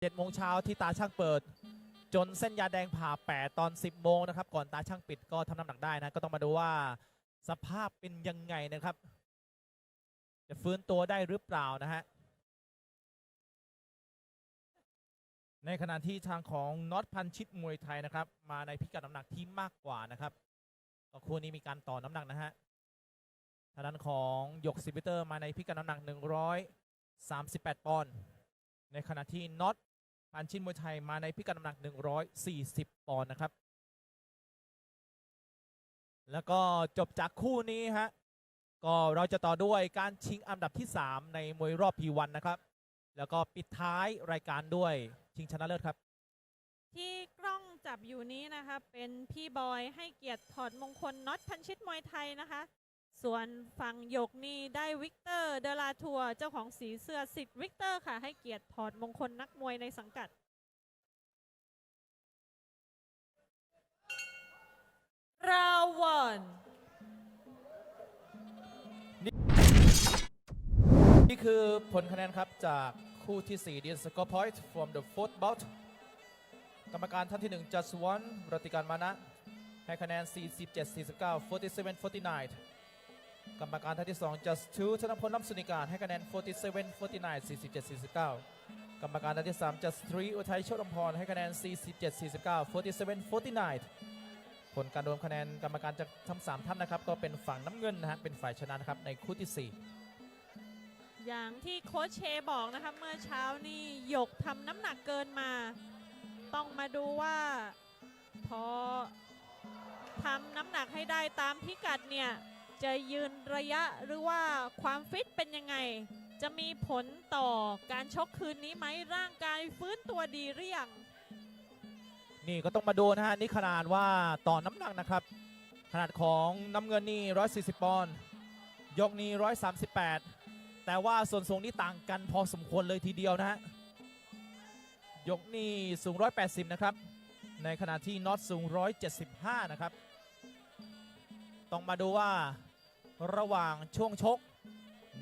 7โมงเช้าที่ตาช่างเปิด จนเส้นยาแดงผ่า8ตอน 10 โมงนะครับ ก่อนตาช่างปิดก็ทำน้ำหนักได้นะ ก็ต้องมาดูว่าสภาพเป็นยังไงนะครับ จะฟื้นตัวได้หรือเปล่านะฮะในขณะที่ทางของน็อตพันชิตมวยไทยนะครับ มาในพิกัดน้ำหนักที่มากกว่านะครับก็คู่นี้มีการต่อน้ำหนักนะฮะทางด้านของหยกซิบิเตอร์มาในพิกัดน้ำหนัก 138 ปอนด์ในขณะที่น็อต พันชิตมวยไทยมาในพิกัดน้ำหนัก 140 ปอนด์นะครับ แล้วก็จบจากคู่นี้ฮะ ก็เราจะต่อด้วยการชิงอันดับที่ 3 ในมวยรอบ P1 นะครับ แล้วก็ปิดท้ายรายการด้วยชิงชนะเลิศครับ ที่กล้องจับอยู่นี้นะคะ เป็นพี่บอยให้เกียรติถอดมงคลน็อตพันชิตมวยไทยนะคะ ส่วนฝั่งหยกนี่ได้วิกเตอร์เดลาทัวร์เจ้าของสีเสื้อสิทธิ์วิกเตอร์ค่ะ ให้เกียรติถอดมงคลนักมวยในสังกัด ราวันนี่คือผลคะแนนครับจากคู่ที่ 4 The Score Point from the fourth bout กรรมการท่านที่ 1 Just One รติการมานะ ให้คะแนน 47 49 47 49 กรรมการท่านที่ 2 Just Two ธนพลล้ำสุนิการให้คะแนน 47 49 47 49 กรรมการท่านที่ 3 Just Three อุทัยโชติอมพรให้คะแนน 47 49 47 49 ผลการรวมคะแนนกรรมการจากทั้งสามท่านนะครับก็เป็นฝั่งน้ำเงินนะฮะเป็นฝ่ายชนะนะครับในคู่ที่ 4อย่างที่โค้ชเชบอกนะคะเมื่อเช้านี่หยกทำน้ำหนักเกินมา ต้องมาดูว่า พอทำน้ำหนักให้ได้ตามพิกัดเนี่ย จะยืนระยะหรือว่าความฟิตเป็นยังไง จะมีผลต่อการชกคืนนี้ไหมร่างกายฟื้นตัวดีหรือยังนี่ก็ต้องมาดูนะฮะนี่ขนาดว่าต่อน้ำหนักนะครับ ขนาดของน้ำเงินนี่140 ปอนด์ยกนี่138 แต่ว่าส่วนสูงนี่ต่างกันพอสมควรเลยทีเดียวนะฮะยกนี่สูง 180 นะครับ ในขณะที่น็อตสูง 175 นะครับ ต้องมาดูว่า ระหว่างช่วงชก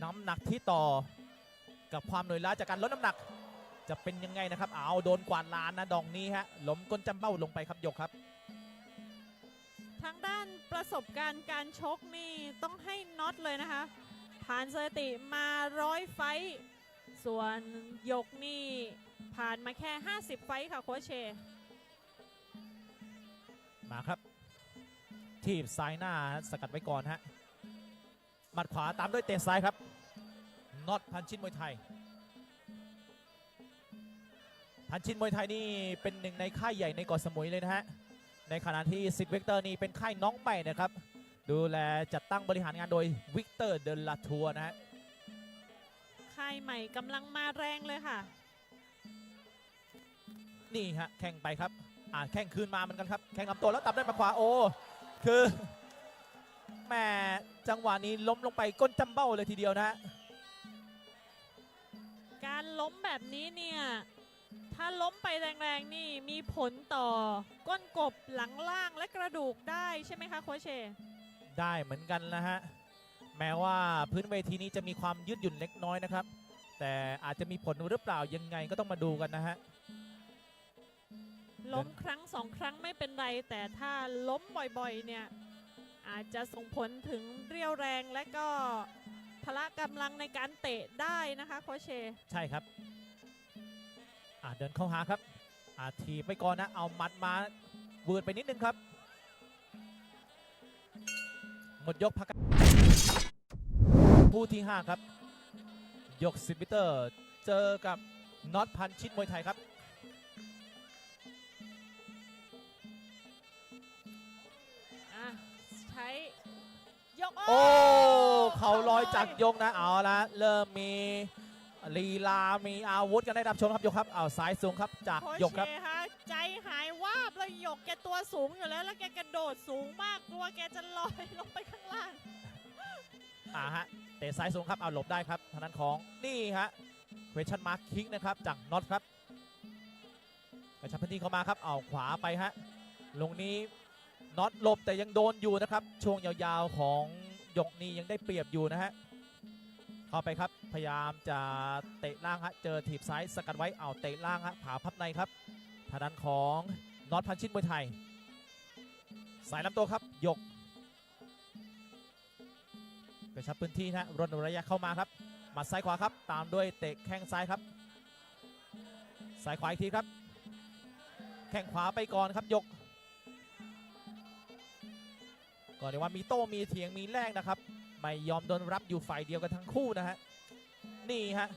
น้ำหนักที่ต่อ กับความเหนื่อยล้าจากการลดน้ำหนัก จะเป็นยังไงนะครับเอาโดนกวาดลานนะดองนี้ฮะล้มก้นจำเบ้าลงไปครับยกครับ ทางด้านประสบการณ์การชกนี่ต้องให้น็อตเลยนะคะ ผ่านสถิติมาร้อยไฟท์ส่วนหยกนี่ผ่านมาแค่ 50 ไฟท์ค่ะโค้ชเช มาครับ ทีบซ้ายหน้าฮะสกัดไว้ก่อนฮะห มัดขวาตามด้วยเตะซ้ายครับน็อตพันชินมวยไทย พันชินมวยไทยนี่เป็นหนึ่งในค่ายใหญ่ในเกาะสมุยเลยนะฮะ ในขณะที่สิทธิ์เวกเตอร์นี่เป็นค่ายน้องใหม่นะครับ ดูแลจัดตั้งบริหารงานโดยวิกเตอร์เดลาทัวนะฮะ ค่ายใหม่กำลังมาแรงเลยค่ะ นี่ฮะแข่งไปครับ อ่าแข่งคืนมาเหมือนกันครับ แข่งลำตัวแล้วตับด้วยหมาขวาโอ้คือแหม่ จังหวะนี้ล้มลงไปก้นจำเบ้าเลยทีเดียวนะฮะการล้มแบบนี้เนี่ย ถ้าล้มไปแรงๆนี่มีผลต่อก้นกบหลังล่างและกระดูกได้ใช่ไหมคะโค้ชเช ได้เหมือนกันนะฮะ แม้ว่าพื้นเวทีนี้จะมีความยืดหยุ่นเล็กน้อยนะครับ แต่อาจจะมีผลหรือเปล่ายังไงก็ต้องมาดูกันนะฮะล้มครั้งสองครั้งไม่เป็นไร แต่ถ้าล้มบ่อยๆเนี่ย อาจจะส่งผลถึงเรี่ยวแรงและก็พละกำลังในการเตะได้นะคะโคชเชใช่ครับอ่าเดินเข้าหาครับอ่าทีไปก่อนนะ เอาหมัดมาเวืดไปนิดนึงครับ หมดยกพักกันคู่ที่ 5 ครับ ยกซิบิเตอร์ เจอกับน็อตพันชิตมวยไทยครับ โอ้เขาลอยจากยกนะเอาละเริ่มมีลีลา มีอาวุธกันได้รับชมครับยกครับเอาสายสูงครับจากโคชยกครับเชฮะใจหายวาบเลยหยกแกตัวสูงอยู่แล้วแล้วแกกระโดดสูงมากกลัวแกจะลอยลงไปข้างล่างอ่าฮะเตะซ้ายสูงครับเอาหลบได้ครับทางด้านของนี่ฮะ question mark kick นะครับจากน็อตครับกระชับพื้นที่เข้ามาครับเอาขวาไปฮะลงนี้น็อตหลบแต่ยังโดนอยู่นะครับช่วงยาวๆของห ยกนี่ยังได้เปรียบอยู่นะฮะเข้าไปครับพยายามจะเตะล่างฮะเจอถีบซ้ายสกัดไว้เอาเตะล่างฮะผาพับในครับทางด้านของน็อตพันชิตมวยไทย สายลำตัวครับยกกระชับพื้นที่นะฮะรนระยะเข้ามาครับหมัดซ้ายขวาครับ ตามด้วยเตะแข้งซ้ายครับซ้ายขวาอีกทีครับ แข้งขวาไปก่อนครับยก ก่อนเดี๋ยวว่ามีโต้มีเถียงมีแลกนะครับ ไม่ยอมโดนรับอยู่ฝ่ายเดียวกันทั้งคู่นะฮะนี่ฮะ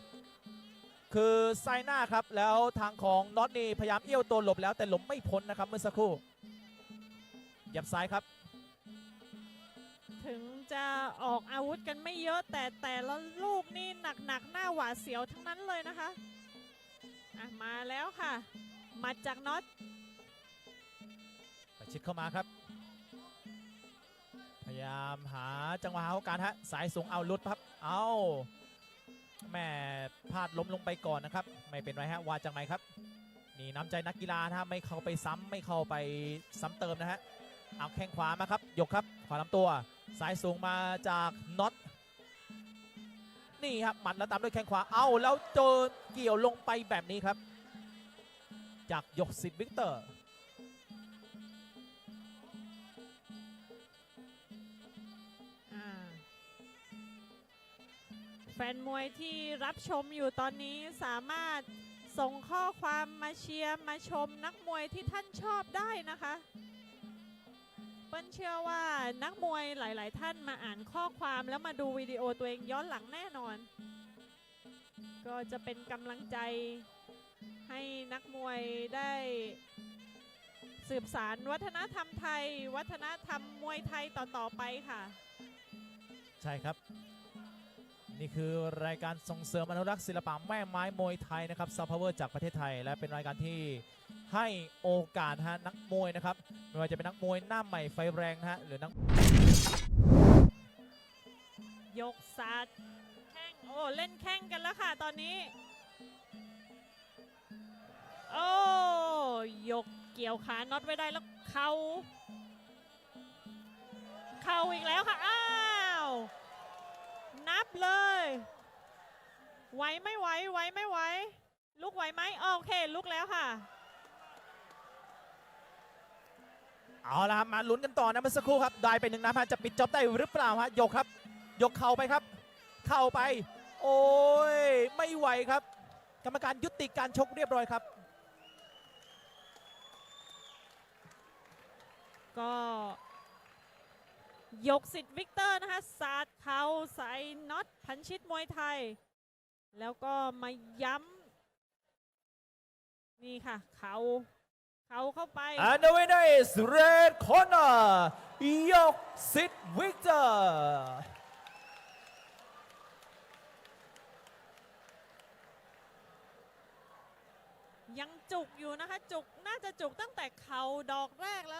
คือไซหน้าครับแล้วทางของน็อตนี่พยายามเอี้ยวตัวหลบแล้วแต่หลบไม่พ้นนะครับเมื่อสักครู่หยับซ้ายครับ ถึงจะออกอาวุธกันไม่เยอะแต่แต่ละลูกนี่หนักๆหน้าหวาดเสียวทั้งนั้นเลยนะคะอะมาแล้วค่ะหมัดจากน็อตประชิดเข้ามาครับพยายามหาจังหวะหาโอกาสฮะสายสูงเอาลุดครับเอาแม่พลาดล้มลงไปก่อนนะครับ ไม่เป็นไรฮะวาจังไหมครับ นี่น้ำใจนักกีฬานะฮะไม่เข้าไปซ้ำไม่เข้าไปซ้ำเติมนะฮะเอาแข้งขวามาครับยกครับขวาลำตัว สายสูงมาจากน็อตนี่ครับหมัดแล้วตามด้วยแข้งขวาเอาแล้วเจอเกี่ยวลงไปแบบนี้ครับ จากยกสิทธิ์วิกเตอร์ แฟนมวยที่รับชมอยู่ตอนนี้สามารถส่งข้อความมาเชียร์มาชมนักมวยที่ท่านชอบได้นะคะเปิ้ลเชื่อว่านักมวยหลาย ๆ ท่านมาอ่านข้อความแล้วมาดูวิดีโอตัวเองย้อนหลังแน่นอน ก็จะเป็นกำลังใจให้นักมวยได้สืบสารวัฒนธรรมไทย วัฒนธรรมมวยไทยต่อ ๆ ไปค่ะ ใช่ครับ นี่คือรายการส่งเสริมอนุรักษ์ศิลปะแม่ไม้มวยไทยนะครับซอฟต์พาวเวอร์จากประเทศไทย และเป็นรายการที่ให้โอกาสฮะนักมวยนะครับไม่ว่าจะเป็นนักมวยหน้าใหม่ไฟแรงนะฮะหรือนักยกซัดแข้งโอ้เล่นแข้งกันแล้วค่ะตอนนี้ โอ้ยกเกี่ยวขาน็อตไว้ได้แล้วเข่าเข่าอีกแล้วค่ะ อ้าว นับเลย ไหวไม่ไหว ไหวไม่ไหว ลุกไหวไหมโอเคลุกแล้วค่ะ เอาละครับมาลุ้นกันต่อนะเมื่อสักครู่ครับ ได้ไปหนึ่งนัดฮะจะปิดจ็อบได้หรือเปล่าฮะยกครับ ยกเข่าไปครับ เข่าไป โอ้ยไม่ไหวครับ กรรมการยุติการชกเรียบร้อยครับ ก็ ยกสิทธิ์วิกเตอร์นะคะสาดเข่าใส่น็อตพันชิตมวยไทย แล้วก็มาย้ำนี่ค่ะ เขาเขาเข้าไป And the winner is red corner ยกสิทธิ์วิกเตอร์ยังจุกอยู่นะคะ จุกน่าจะจุกตั้งแต่เข่าดอกแรกแล้ว